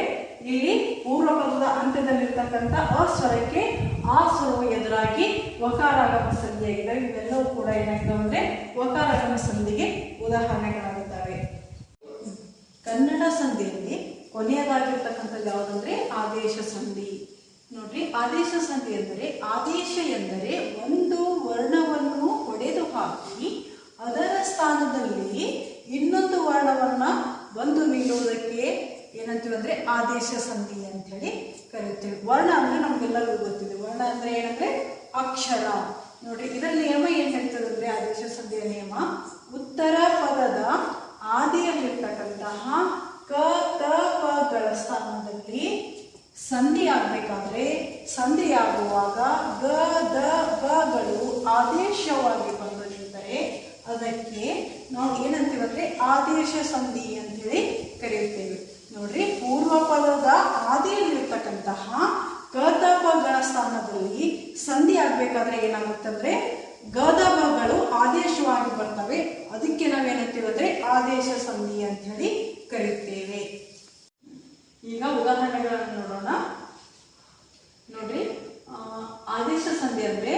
ಇಲ್ಲಿ ಪೂರ್ವಪದದ ಅಂತ್ಯದಲ್ಲಿರ್ತಕ್ಕಂಥ ಅ ಸ್ವರಕ್ಕೆ ಆ ಸ್ವರವು ಎದುರಾಗಿ ವಕಾರಾಗಮ ಸಂಧಿಯಾಗಿದ್ದಾವೆ ಇವೆಲ್ಲವೂ ಕೂಡ ಏನಾಗ್ತವೆ ಅಂದ್ರೆ ವಕಾರಾಗಮ ಸಂಧಿಗೆ ಉದಾಹರಣೆಗಳಾಗುತ್ತವೆ ಕನ್ನಡ ಸಂಧಿಯಲ್ಲಿ ಕೊನೆಯದಾಗಿರ್ತಕ್ಕಂಥದ್ದು ಯಾವುದಂದ್ರೆ ಆದೇಶ ಸಂಧಿ. ನೋಡ್ರಿ, ಆದೇಶ ಸಂಧಿ ಎಂದರೆ, ಆದೇಶ ಎಂದರೆ ಒಂದು ವರ್ಣವನ್ನು ಹೊಡೆದು ಹಾಕಿ ಅದರ ಸ್ಥಾನದಲ್ಲಿ ಇನ್ನೊಂದು ವರ್ಣವನ್ನ ಬಂದು ನೀಡುವುದಕ್ಕೆ ಏನಂತೀವಿ ಅಂದ್ರೆ ಆದೇಶ ಸಂಧಿ ಅಂತ ಹೇಳಿ ಕರಿತೀವಿ ವರ್ಣ ಅಂದ್ರೆ ನಮ್ಗೆಲ್ಲರಿಗೂ ಗೊತ್ತಿದೆ. ವರ್ಣ ಅಂದ್ರೆ ಏನಂದ್ರೆ ಅಕ್ಷರ. ನೋಡ್ರಿ, ಇದರ ನಿಯಮ ಏನ್ ಹೇಳ್ತದೆ ಅಂದ್ರೆ ಆದೇಶ ಸಂಧಿಯ ನಿಯಮ? ಉತ್ತರ ಪದದ ಆದಿಯಲ್ಲಿರ್ತಕ್ಕಂತಹ ಕ, ತ ಪಗಳ ಸ್ಥಾನದಲ್ಲಿ ಸಂಧಿ ಆಗಬೇಕಾದ್ರೆ ಸಂಧಿ ಆಗುವಾಗ ಗ, ದ ಗಳು ಆದೇಶವಾಗಿ ಬಂದು ನಿಂತರೆ ಅದಕ್ಕೆ ನಾವು ಏನಂತೀವಂದ್ರೆ ಆದೇಶ ಸಂಧಿ ಅಂತೇಳಿ ಕರೆಯುತ್ತೇವೆ. ನೋಡ್ರಿ ಪೂರ್ವ ಪದದ ಆದಿಯಲ್ಲಿರ್ತಕ್ಕಂತಹ ಪಗಳ ಸ್ಥಾನದಲ್ಲಿ ಸಂಧಿ ಆಗ್ಬೇಕಾದ್ರೆ ಏನಾಗುತ್ತಂದ್ರೆ ಗದ ಬಗಳು ಆದೇಶವಾಗಿ ಬರ್ತವೆ. ಅದಕ್ಕೆ ನಾವೇನಂತೀವಂದ್ರೆ ಆದೇಶ ಸಂಧಿ ಅಂತ ಹೇಳಿ ಕರೀತೇವೆ ಈಗ ಉದಾಹರಣೆಗಳನ್ನು ನೋಡ್ರಿ ಆದೇಶ ಸಂಧಿ ಅಂದ್ರೆ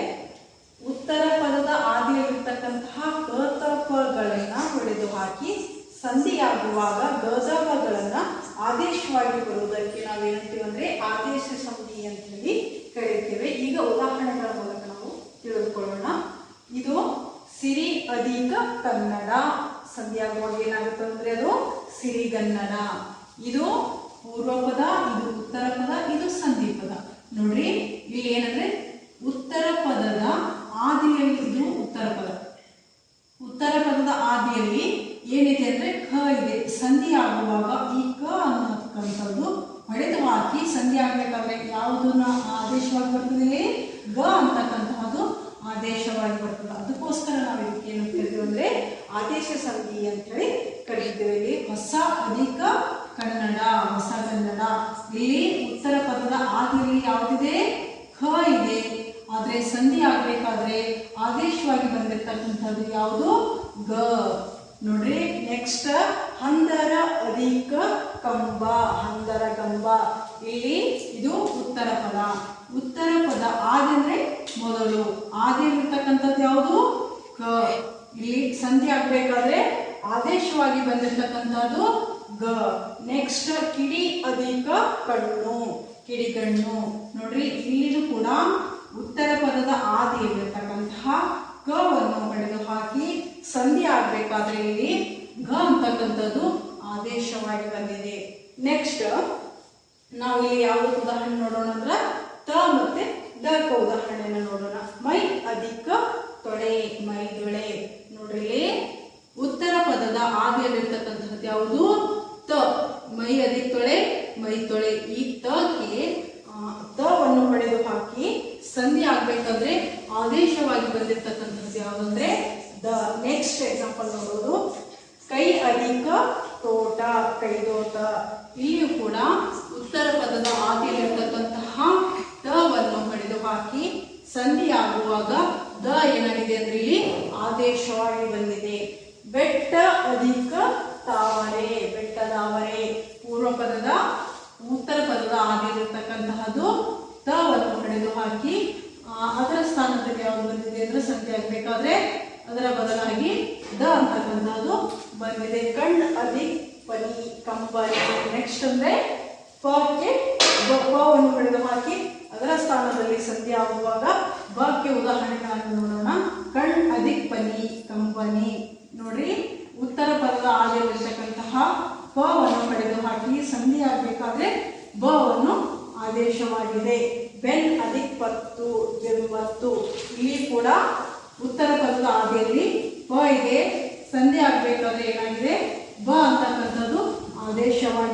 ಉತ್ತರ ಪದದ ಆದಿಯಲ್ಲಿರ್ತಕ್ಕಂತಹ ಕತಪಗಳನ್ನ ಹೊಡೆದು ಹಾಕಿ ಸಂಧಿಯಾಗುವಾಗ ಗಜಾಪಗಳನ್ನ ಆದೇಶವಾಗಿ ಬರುವುದಕ್ಕೆ ನಾವೇನಂತೀವಿ ಅಂದ್ರೆ ಆದೇಶ ಸಂಧಿ ಅಂತ ಹೇಳಿ ಕರೆಯುತ್ತೇವೆ ಈಗ ಉದಾಹರಣೆಗಳ ಮೂಲಕ ನಾವು ತಿಳಿದುಕೊಳ್ಳೋಣ. ಇದು ಸಿರಿ ಅಧಿಕ ಕನ್ನಡ. ಸಂಧಿಯಾಗುವಾಗ ಏನಾಗುತ್ತೆ ಅಂದ್ರೆ ಅದು ಸಿರಿಗನ್ನಡ. ಇದು ಪೂರ್ವ ಪದ ಇದು ಉತ್ತರ ಪದ ಇದು ಸಂಧಿ ಪದ ನೋಡ್ರಿ ಇಲ್ಲಿ ಏನಂದ್ರೆ ಉತ್ತರ ಪದದ ಆದಿಯಲ್ಲಿ ಇದು ಉತ್ತರ ಪದ ಉತ್ತರ ಪದದ ಆದಿಯಲ್ಲಿ ಏನಿದೆ ಅಂದ್ರೆ ಖ ಇದೆ. ಸಂಧಿ ಆಗುವಾಗ ಈ ಕ ಅನ್ನತಕ್ಕಂಥದ್ದು ಹೊಡೆದು ಹಾಕಿ ಸಂಧಿ ಆಗ್ಬೇಕಾದ್ರೆ ಯಾವುದನ್ನ ಆದೇಶವಾಗಿ ಬರ್ತದೆ ಇಲ್ಲಿ ಗ ಅಂತಕ್ಕಂತಹದ್ದು ಆದೇಶವಾಗಿ ಬರ್ತದೆ ಅದಕ್ಕೋಸ್ಕರ ನಾವು ಇದಕ್ಕೆ ಏನು ಕರಿತೀವಿ ಅಂದ್ರೆ ಆದೇಶ ಸಂಧಿ ಅಂತ ಹೇಳಿ ಕರೀತೇವೆ ಇಲ್ಲಿ ಹೊಸ ಅಧಿಕ ಕನ್ನಡ ಹೊಸ ಕನ್ನಡ ಇಲ್ಲಿ ಉತ್ತರ ಪದದ ಆದಿಯಲ್ಲಿ ಯಾವುದಿದೆ ಖ ಇದೆ ಆದ್ರೆ ಸಂಧಿ ಆಗ್ಬೇಕಾದ್ರೆ ಆದೇಶವಾಗಿ ಬಂದಿರತಕ್ಕಂಥದ್ದು ಯಾವುದು ಗ ನೋಡ್ರಿ ನೆಕ್ಸ್ಟ್ ಹಂದರ ಅಧಿಕ ಕಂಬ ಹಂದರ ಕಂಬ ಇಲ್ಲಿ ಇದು ಉತ್ತರ ಪದ ಉತ್ತರ ಪದ ಆದಿ ಅಂದ್ರೆ ಮೊದಲು ಇರ್ತಕ್ಕಂಥದ್ದು ಯಾವುದು? ಕ, ಇಲ್ಲಿ ಸಂಧಿ ಆಗ್ಬೇಕಾದ್ರೆ ಆದೇಶವಾಗಿ ಬಂದಿರ್ತಕ್ಕಂಥದ್ದು ಗ. ನೆಕ್ಸ್ಟ್ ಕಿಡಿ ಅಧಿಕ ಕಣ್ಣು. ಕಿಡಿ ಕಣ್ಣು. ನೋಡ್ರಿ, ಇಲ್ಲಿನೂ ಕೂಡ ಉತ್ತರ ಪದದ ಆದಿಯಲ್ಲಿರ್ತಕ್ಕಂತಹ ಗವನ್ನು ಪಡೆದು ಹಾಕಿ ಸಂಧಿ ಆಗ್ಬೇಕಾದ್ರೆ ಇಲ್ಲಿ ಗ ಅಂತಕ್ಕಂಥದ್ದು ಆದೇಶವಾಗಿ ಬಂದಿದೆ. ನೆಕ್ಸ್ಟ್ ನಾವು ಇಲ್ಲಿ ಯಾವ ಉದಾಹರಣೆ ನೋಡೋಣ ಅಂದ್ರೆ ತ ಮತ್ತೆ ದಕ ಉದಾಹರಣೆನ ನೋಡೋಣ. ಮೈ ಅಧಿಕ ತೊಳೆ ಮೈ ದೊಳೆ. ನೋಡ್ರಿ, ಉತ್ತರ ಪದದ ಆದಿಯಲ್ಲಿರ್ತಕ್ಕಂಥದ್ದು ಯಾವುದು? ತ. ಮೈ ಅಧಿಕ ತೊಳೆ ಮೈ ತೊಳೆ ಈ ತಕ್ಕೆ ತವನ್ನು ಹೊಡೆದು ಹಾಕಿ ಸಂಧಿ ಆಗ್ಬೇಕಂದ್ರೆ ಆದೇಶವಾಗಿ ಯಾವುದು ಅಂದ್ರೆ ದ. ನೆಕ್ಸ್ಟ್ ಎಕ್ಸಾಂಪಲ್ ನೋಡೋದು. ಕೈ ಅಧಿಕ ತೋಟ ಕೈದೋಟ ಇಲ್ಲಿಯೂ ಕೂಡ ಉತ್ತರ ಪದದ ಆದಿಯಲ್ಲಿರ್ತಕ್ಕಂತಹ ಹೊಡೆದು ಹಾಕಿ ಸಂಧಿಯಾಗುವಾಗ ದ ಏನಾಗಿದೆ ಅಂದ್ರೆ ಇಲ್ಲಿ ಆದೇಶವಾಗಿ ಬಂದಿದೆ. ಬೆಟ್ಟ ಅಧಿಕ ತಾವರೆ ಬೆಟ್ಟದಾವರೆ ಪೂರ್ವ ಪದದ, ಉತ್ತರ ಪದದ ಆಗಿರತಕ್ಕಂತಹದ್ದು ದವನ್ನು ಹೊಡೆದು ಹಾಕಿ ಅದರ ಸ್ಥಾನದಲ್ಲಿ ಯಾವ್ದು ಬಂದಿದೆ ಅಂದ್ರೆ ಸಂಧಿ ಆಗ್ಬೇಕಾದ್ರೆ ಅದರ ಬದಲಾಗಿ ದ ಅಂತಕ್ಕಂತಹದ್ದು ಬಂದಿದೆ. ಕಣ್ ಅಧಿಕ ಪನಿ ಕಂಬನಿ ನೆಕ್ಸ್ಟ್ ಅಂದ್ರೆ ಪಕ್ಕೆ ಬಪ್ಪವನ್ನು ಪವನ್ನು ಹೊಡೆದು ಹಾಕಿ ಅದರ ಸ್ಥಾನದಲ್ಲಿ ಸಂಧಿ ಆಗುವಾಗ ಬಕ್ಕೆ ಉದಾಹರಣೆಗಳನ್ನು ನೋಡೋಣ. ಕಣ್ ಅಧಿಕ್ ಪನಿ, ಕಂಪನಿ. ನೋಡ್ರಿ, ಉತ್ತರ ಪದದ ಆದಿಯಲ್ಲಿರ್ತಕ್ಕಂತಹ ಪವನ್ನು ಪಡೆದು ಹಾಕಿ ಸಂಧಿ ಆಗಬೇಕಾದ್ರೆ ಬವನ್ನು ಆದೇಶವಾಗಿದೆ. ಬೆನ್ ಅಧಿಕ್ ಪತ್ತು ಎಂಬತ್ತು ಇಲ್ಲಿ ಕೂಡ ಉತ್ತರ ಪದದ ಆದಿಯಲ್ಲಿ ಪ ಇದೆ. ಸಂಧಿ ಆಗಬೇಕಾದ್ರೆ ಏನಾಗಿದೆ? ಬ ಅಂತಕ್ಕಂಥದ್ದು ಆದೇಶವಾಗಿ